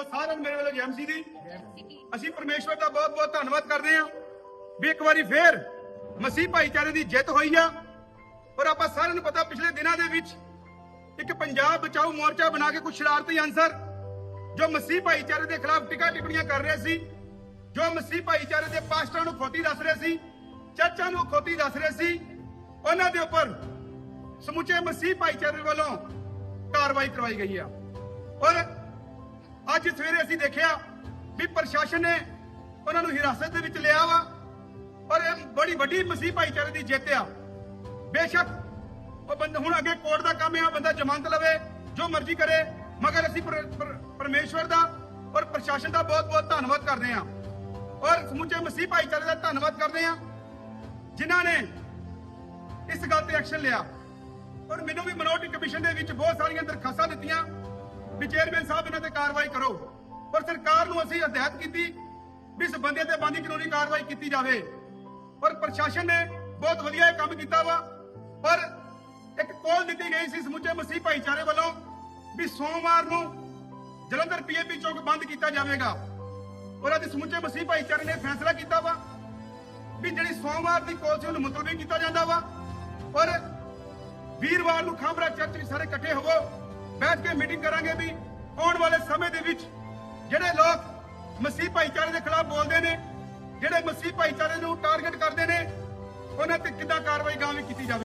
ਸੋ ਸਾਰਿਆਂ ਨੂੰ ਮੇਰੇ ਵੱਲੋਂ ਜੈਮਸੀ ਦੀ। ਅਸੀਂ ਪਰਮੇਸ਼ਵਰ ਦਾ ਬਹੁਤ ਬਹੁਤ ਧੰਨਵਾਦ ਕਰਦੇ ਹਾਂ ਵੀ ਇੱਕ ਵਾਰੀ ਫੇਰ ਮਸੀਹ ਭਾਈਚਾਰੇ ਦੀ ਜਿੱਤ ਹੋਈ ਆ। ਪਰ ਆਪਾਂ ਸਾਰਿਆਂ ਨੂੰ ਪਤਾ, ਪਿਛਲੇ ਦਿਨਾਂ ਦੇ ਵਿੱਚ ਇੱਕ ਪੰਜਾਬ ਬਚਾਓ ਮੋਰਚਾ ਬਣਾ ਕੇ ਕੁਝ ਸ਼ਰਾਰਤੀ ਅਨਸਰ ਜੋ ਮਸੀਹ ਭਾਈਚਾਰੇ ਦੇ ਖਿਲਾਫ ਟਿਕਾ ਟਿੱਪਣੀਆਂ ਕਰ ਰਹੇ ਸੀ, ਜੋ ਮਸੀਹ ਭਾਈਚਾਰੇ ਦੇ ਪਾਸਟਰਾਂ ਨੂੰ ਖੋਤੀ ਦੱਸ ਰਹੇ ਸੀ, ਚਰਚਾਂ ਨੂੰ ਖੋਤੀ ਦੱਸ ਰਹੇ ਸੀ, ਉਹਨਾਂ ਦੇ ਉੱਪਰ ਸਮੁੱਚੇ ਮਸੀਹ ਭਾਈਚਾਰੇ ਵੱਲੋਂ ਕਾਰਵਾਈ ਕਰਵਾਈ ਗਈ ਆ। ਔਰ ਅੱਜ ਸਵੇਰੇ ਅਸੀਂ ਦੇਖਿਆ ਵੀ ਪ੍ਰਸ਼ਾਸਨ ਨੇ ਉਹਨਾਂ ਨੂੰ ਹਿਰਾਸਤ ਦੇ ਵਿੱਚ ਲਿਆ ਵਾ ਔਰ ਇਹ ਬੜੀ ਵੱਡੀ ਮਸੀਹ ਭਾਈਚਾਰੇ ਦੀ ਜਿੱਤ ਆ। ਬੇਸ਼ੱਕ ਉਹ ਬੰਦਾ, ਹੁਣ ਅੱਗੇ ਕੋਰਟ ਦਾ ਕੰਮ ਆ, ਬੰਦਾ ਜ਼ਮਾਨਤ ਲਵੇ, ਜੋ ਮਰਜ਼ੀ ਕਰੇ, ਮਗਰ ਅਸੀਂ ਪਰ- ਪਰਮੇਸ਼ਵਰ ਦਾ ਔਰ ਪ੍ਰਸ਼ਾਸਨ ਦਾ ਬਹੁਤ ਬਹੁਤ ਧੰਨਵਾਦ ਕਰਦੇ ਹਾਂ। ਔਰ ਸਮੁੱਚੇ ਮਸੀਹ ਭਾਈਚਾਰੇ ਦਾ ਧੰਨਵਾਦ ਕਰਦੇ ਹਾਂ, ਜਿਨ੍ਹਾਂ ਨੇ ਇਸ ਗੱਲ ਤੇ ਐਕਸ਼ਨ ਲਿਆ। ਔਰ ਮੈਨੂੰ ਵੀ ਮਿਨੋਰਟੀ ਕਮਿਸ਼ਨ ਦੇ ਵਿੱਚ ਬਹੁਤ ਸਾਰੀਆਂ ਦਰਖਾਸਤਾਂ ਦਿੱਤੀਆਂ ਵੀ ਚੇਅਰਮੈਨ ਸਾਹਿਬ, ਇਹਨਾਂ ਤੇ ਕਾਰਵਾਈ ਕਰੋ। ਪਰ ਸਰਕਾਰ ਨੂੰ ਅਸੀਂ ਹਦਾਇਤ ਕੀਤੀ ਵੀ ਇਸ ਬੰਦੇ ਤੇ ਬੰਦੀ ਕਾਨੂੰਨੀ ਕਾਰਵਾਈ ਕੀਤੀ ਜਾਵੇ। ਔਰ ਪ੍ਰਸ਼ਾਸਨ ਨੇ ਬਹੁਤ ਵਧੀਆ ਇਹ ਕੰਮ ਕੀਤਾ ਵਾ। ਪਰ ਇੱਕ ਕੋਲ ਦਿੱਤੀ ਗਈ ਸੀ ਸਮੁੱਚੇ ਮਸੀਹ ਭਾਈਚਾਰੇ ਵੱਲੋਂ ਵੀ ਸੋਮਵਾਰ ਨੂੰ ਜਲੰਧਰ ਪੀਏਪੀ ਚੌਕ ਬੰਦ ਕੀਤਾ ਜਾਵੇਗਾ। ਔਰ ਅੱਜ ਸਮੁੱਚੇ ਮਸੀਹ ਭਾਈਚਾਰੇ ਨੇ ਫੈਸਲਾ ਕੀਤਾ ਵਾ ਵੀ ਜਿਹੜੀ ਸੋਮਵਾਰ ਦੀ ਕੋਲ ਸੀ ਉਹਨੂੰ ਮੁਲਤਵੀ ਕੀਤਾ ਜਾਂਦਾ ਵਾ। ਔਰ ਵੀਰਵਾਰ ਨੂੰ ਖਾਮਰਾ ਚਰਚ ਵਿੱਚ ਸਾਰੇ ਇਕੱਠੇ ਹੋਵੋ। ਬੈਠ ਕੇ ਮੀਟਿੰਗ ਕਰਾਂਗੇ ਵੀ ਆਉਣ ਵਾਲੇ ਸਮੇਂ ਦੇ ਵਿੱਚ ਜਿਹੜੇ ਲੋਕ ਮਸੀਹ ਭਾਈਚਾਰੇ ਦੇ ਖਿਲਾਫ ਬੋਲਦੇ ਨੇ, ਜਿਹੜੇ ਮਸੀਹ ਭਾਈਚਾਰੇ ਨੂੰ ਟਾਰਗੇਟ ਕਰਦੇ ਨੇ, ਉਹਨਾਂ ਤੇ ਕਿੱਦਾਂ ਕਾਰਵਾਈ ਗਾਂ ਵੀ ਕੀਤੀ ਜਾਵੇ?